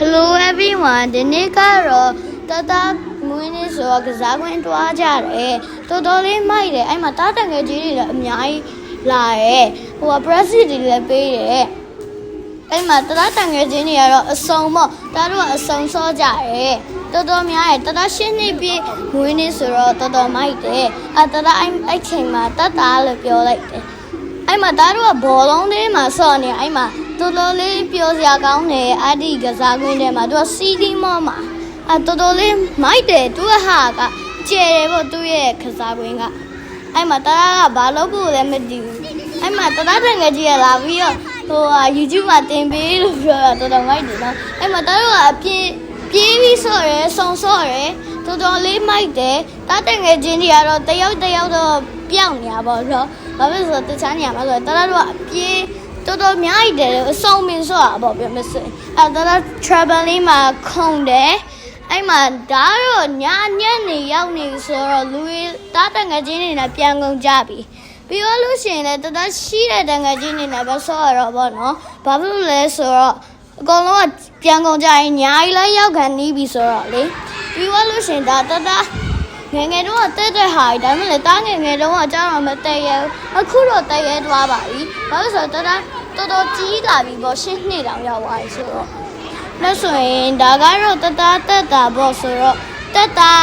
Hello everyone ဒီနေ့ကတော့တတမွေးနေ့ဆိုတော့ကစားကွင်းတွားကြတယ်တော်တော်လေးမိုက်တယ်အဲ့မှာတားတငယ်ကြီးတွေလည်းအများကြီးလာတယ်ဟိုက president တွေလည်းပေးတယ်အဲ့မှာတတတငယ်ချင်းတွေကတော့အစုံပေါ့တားတို့ကအစုံစောကြတယ်တော်တော်များတယ်တတရှင်းနေပြီမွေးနေ့ဆိုတော့တော်တော်မိုက်တယ်အဲ့တတအဲ့အဲ့ချိန်မှာတတလို့ပြောလိုက်တယ်အဲ့မှာဒါတို့ကဘောလုံးလေးမှာဆော့နေအဲ့မှာ တော်တော်လေးပျော်စရာကောင်းတယ်အဒီကစားကွင်းထဲမှာသူကစီဒီမော့မှာအဲ့တော်တော်လေးမိုက်တယ်သူကဟာကကျဲတယ်ပေါ့သူရဲ့ကစားကွင်းကအဲ့မှာတာကဘာလို့ဖို့လဲမသိဘူးအဲ့မှာတသားတငယ်ကြီးကလာပြီးတော့ဟိုဟာ YouTube မှာတင်ပေးလို့ပြောတာတော်တော်မိုက်တယ်နော်အဲ့မှာတာတို့ကအပြင်းပြေးပြီးဆော့ရဲဆုံဆော့ရဲတော်တော်လေးမိုက်တယ်တာတငယ်ချင်းတွေကတော့တယောက်တယောက်တော့ပြောင်းနေတာပေါ့နော်ဘာဖြစ်လို့လဲဆိုတော့တခြားနေရာမှာဆိုတော့တရတို့ကအပြေး တော်တော်များကြီးတယ်အစုံမင်းဆိုတာပေါ့ပြောမစင်အဲတရ travel လေးမှာခုံတယ်အဲ့မှာဒါတော့ညညနေရောက်နေဆိုတော့လူတွေတားတငယ်ချင်းတွေနဲ့ပြန်ကုန်ကြပြီပြီးတော့လို့ရှိရင်လည်းတတရှိတဲ့တငယ်ချင်းတွေနဲ့ပဲဆောရတော့ပေါ့နော်ဘာဖြစ်လို့လဲဆိုတော့အကုန်လုံးကပြန်ကုန်ကြရင်ညာကြီးလည်းရောက်ခံနီးပြီဆိုတော့လေပြီးတော့လို့ရှိရင်ဒါတတ ငယ်ငယ်တော့တက်တဲ့ဟာဒါမှမဟုတ်တားငယ်ငယ်တော့အကြောင်းတော့မတက်ရဘူးအခုတော့တက်ရဲသွားပါပြီဘာလို့ဆိုတော့တတော်တော်ကြီးလာပြီပေါ့ရှင်းနှစ်တောင်ရောက်သွားပြီဆိုတော့လက်ဆိုရင်ဒါကတော့တတတက်တာပေါ့ဆိုတော့တက်တာ